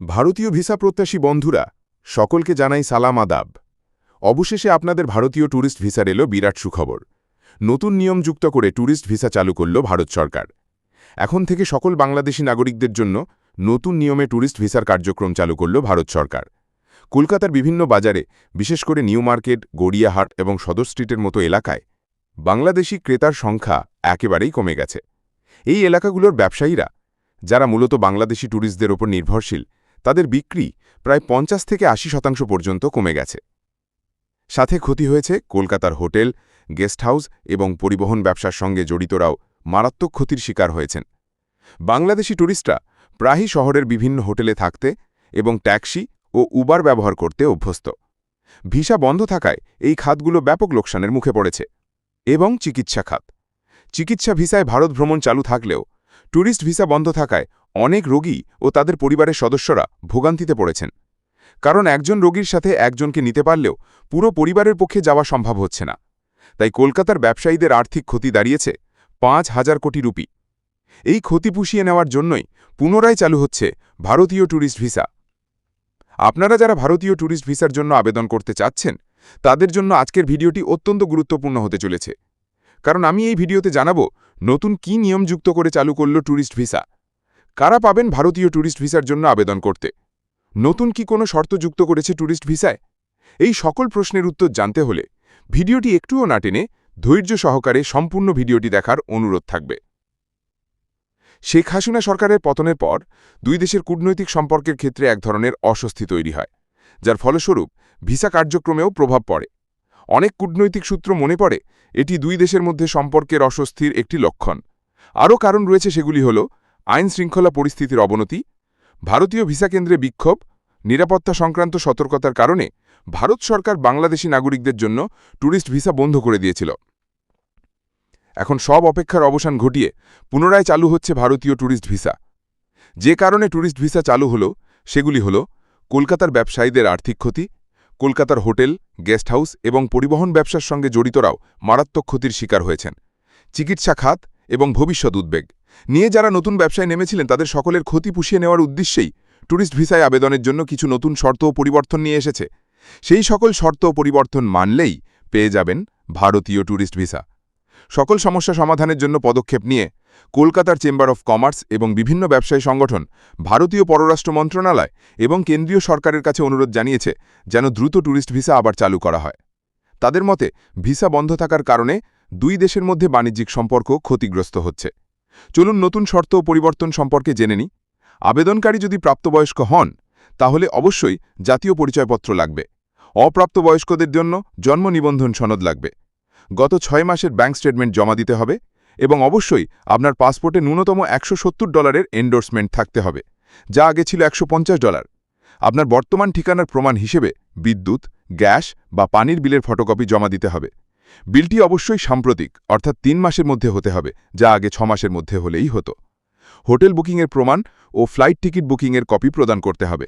ভারতীয় ভিসা প্রত্যাশী বন্ধুরা, সকলকে জানাই সালাম আদাব। অবশেষে আপনাদের ভারতীয় ট্যুরিস্ট ভিসার এলো বিরাট সুখবর। নতুন নিয়ম যুক্ত করে ট্যুরিস্ট ভিসা চালু করল ভারত সরকার। এখন থেকে সকল বাংলাদেশি নাগরিকদের জন্য নতুন নিয়মে ট্যুরিস্ট ভিসার কার্যক্রম চালু করল ভারত সরকার। কলকাতার বিভিন্ন বাজারে, বিশেষ করে নিউ মার্কেট, গড়িয়াহাট এবং সদর স্ট্রিটের মতো এলাকায়, বাংলাদেশি ক্রেতার সংখ্যা একেবারেই কমে গেছে। এই এলাকাগুলোর ব্যবসায়ীরা, যারা মূলত বাংলাদেশি ট্যুরিস্টদের ওপর নির্ভরশীল তাদের বিক্রি প্রায় পঞ্চাশ থেকে আশি শতাংশ পর্যন্ত কমে গেছে। সাথে ক্ষতি হয়েছে কলকাতার হোটেল, গেস্ট হাউস এবং পরিবহন ব্যবসার সঙ্গে জড়িতরাও মারাত্মক ক্ষতির শিকার হয়েছেন। বাংলাদেশি ট্যুরিস্টরা প্রায়ই শহরের বিভিন্ন হোটেলে থাকতে এবং ট্যাক্সি ও উবার ব্যবহার করতে অভ্যস্ত। ভিসা বন্ধ থাকায় এই খাতগুলো ব্যাপক লোকসানের মুখে পড়েছে এবং চিকিৎসা খাত। চিকিৎসা ভিসায় ভারত ভ্রমণ চালু থাকলেও ট্যুরিস্ট ভিসা বন্ধ থাকায় অনেক রোগী ও তাদের পরিবারের সদস্যরা ভোগান্তিতে পড়েছেন। কারণ একজন রোগীর সাথে একজনকে নিতে পারলেও পুরো পরিবারের পক্ষে যাওয়া সম্ভব হচ্ছে না। তাই কলকাতার ব্যবসায়ীদের আর্থিক ক্ষতি দাঁড়িয়েছে পাঁচ হাজার কোটি রুপি। এই ক্ষতি পুষিয়ে নেওয়ার জন্যই পুনরায় চালু হচ্ছে ভারতীয় ট্যুরিস্ট ভিসা। আপনারা যারা ভারতীয় ট্যুরিস্ট ভিসার জন্য আবেদন করতে চাচ্ছেন, তাদের জন্য আজকের ভিডিওটি অত্যন্ত গুরুত্বপূর্ণ হতে চলেছে। কারণ আমি এই ভিডিওতে জানাব, নতুন কি নিয়ম যুক্ত করে চালু করল ট্যুরিস্ট ভিসা। কারা পাবেন ভারতীয় ট্যুরিস্ট ভিসার জন্য আবেদন করতে? নতুন কি কোনো শর্ত যুক্ত করেছে ট্যুরিস্ট ভিসায়? এই সকল প্রশ্নের উত্তর জানতে হলে ভিডিওটি একটুও না টেনে ধৈর্য সহকারে সম্পূর্ণ ভিডিওটি দেখার অনুরোধ থাকবে। শেখ হাসিনা সরকারের পতনের পর দুই দেশের কূটনৈতিক সম্পর্কের ক্ষেত্রে এক ধরনের অস্বস্তি তৈরি হয়, যার ফলস্বরূপ ভিসা কার্যক্রমেও প্রভাব পড়ে। অনেক কূটনৈতিক সূত্র মনে পড়ে এটি দুই দেশের মধ্যে সম্পর্কের অস্বস্তির একটি লক্ষণ। আরও কারণ রয়েছে সেগুলি হল আইন শৃঙ্খলা পরিস্থিতির অবনতি, ভারতীয় ভিসা কেন্দ্রে বিক্ষোভ, নিরাপত্তা সংক্রান্ত সতর্কতার কারণে ভারত সরকার বাংলাদেশি নাগরিকদের জন্য ট্যুরিস্ট ভিসা বন্ধ করে দিয়েছিল। এখন সব অপেক্ষার অবসান ঘটিয়ে পুনরায় চালু হচ্ছে ভারতীয় ট্যুরিস্ট ভিসা। যে কারণে ট্যুরিস্ট ভিসা চালু হল, সেগুলি হল কলকাতার ব্যবসায়ীদের আর্থিক ক্ষতি, কলকাতার হোটেল, গেস্ট হাউস এবং পরিবহন ব্যবসার সঙ্গে জড়িতরাও মারাত্মক ক্ষতির শিকার হয়েছেন। চিকিৎসা খাত এবং ভবিষ্যৎ উদ্বেগ। নিয়ে যারা নতুন ব্যবসায় নেমেছিলেন, তাদের সকলের ক্ষতি পুষিয়ে নেওয়ার উদ্দেশ্যেই ট্যুরিস্ট ভিসায় আবেদনের জন্য কিছু নতুন শর্ত ও পরিবর্তন নিয়ে এসেছে। সেই সকল শর্ত ও পরিবর্তন মানলেই পেয়ে যাবেন ভারতীয় ট্যুরিস্ট ভিসা। সকল সমস্যা সমাধানের জন্য পদক্ষেপ নিয়ে কলকাতার চেম্বার অফ কমার্স এবং বিভিন্ন ব্যবসায়ী সংগঠন, ভারতীয় পররাষ্ট্র মন্ত্রণালয় এবং কেন্দ্রীয় সরকারের কাছে অনুরোধ জানিয়েছে যেন দ্রুত ট্যুরিস্ট ভিসা আবার চালু করা হয়। তাদের মতে, ভিসা বন্ধ থাকার কারণে দুই দেশের মধ্যে বাণিজ্যিক সম্পর্ক ক্ষতিগ্রস্ত হচ্ছে। চলুন নতুন শর্ত ও পরিবর্তন সম্পর্কে জেনে নিই। আবেদনকারী যদি প্রাপ্তবয়স্ক হন, তাহলে অবশ্যই জাতীয় পরিচয়পত্র লাগবে। অপ্রাপ্তবয়স্কদের জন্য জন্ম নিবন্ধন সনদ লাগবে। গত ছয় মাসের ব্যাঙ্ক স্টেটমেন্ট জমা দিতে হবে এবং অবশ্যই আপনার পাসপোর্টে ন্যূনতম একশো সত্তর ডলারের এন্ডোর্সমেন্ট থাকতে হবে, যা আগে ছিল একশো পঞ্চাশ ডলার। আপনার বর্তমান ঠিকানার প্রমাণ হিসেবে বিদ্যুৎ, গ্যাস বা পানির বিলের ফটোকপি জমা দিতে হবে। বিলটি অবশ্যই সাম্প্রতিক, অর্থাৎ তিন মাসের মধ্যে হতে হবে, যা আগে ছ মাসের মধ্যে হলেই হতো। হোটেল বুকিংয়ের প্রমাণ ও ফ্লাইট টিকিট বুকিংয়ের কপি প্রদান করতে হবে।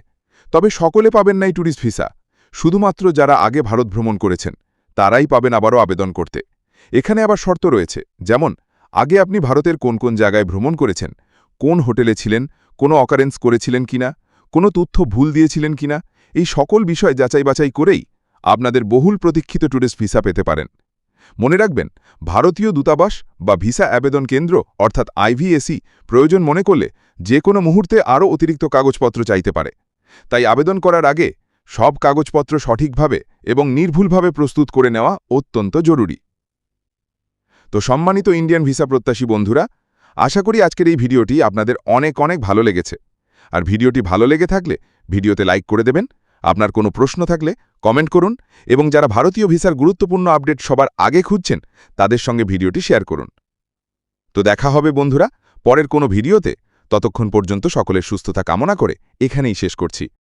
তবে সকলে পাবেন নাই ট্যুরিস্ট ভিসা। শুধুমাত্র যারা আগে ভারত ভ্রমণ করেছেন, তারাই পাবেন আবারও আবেদন করতে। এখানে আবার শর্ত রয়েছে, যেমন, আগে আপনি ভারতের কোন কোন জায়গায় ভ্রমণ করেছেন, কোন হোটেলে ছিলেন, কোনো অকারেন্স করেছিলেন কিনা, কোনো তথ্য ভুল দিয়েছিলেন কিনা, এই সকল বিষয় যাচাই বাছাই করেই আপনাদের বহুল প্রতীক্ষিত ট্যুরিস্ট ভিসা পেতে পারেন। মনে রাখবেন, ভারতীয় দূতাবাস বা ভিসা আবেদন কেন্দ্র, অর্থাৎ আইভিএসি প্রয়োজন মনে করলে যে কোনো মুহূর্তে আরও অতিরিক্ত কাগজপত্র চাইতে পারে। তাই আবেদন করার আগে সব কাগজপত্র সঠিকভাবে এবং নির্ভুলভাবে প্রস্তুত করে নেওয়া অত্যন্ত জরুরি। তো সম্মানিত ইন্ডিয়ান ভিসা প্রত্যাশী বন্ধুরা, আশা করি আজকের এই ভিডিওটি আপনাদের অনেক অনেক ভালো লেগেছে। আর ভিডিওটি ভালো লেগে থাকলে ভিডিওতে লাইক করে দেবেন আপনার কোনো প্রশ্ন থাকলে কমেন্ট করুন এবং যারা ভারতীয় ভিসার গুরুত্বপূর্ণ আপডেট সবার আগে খুঁজছেন, তাদের সঙ্গে ভিডিওটি শেয়ার করুন। তো দেখা হবে বন্ধুরা, পরের কোনো ভিডিওতে। ততক্ষণ পর্যন্ত সকলের সুস্থতা কামনা করে এখানেই শেষ করছি।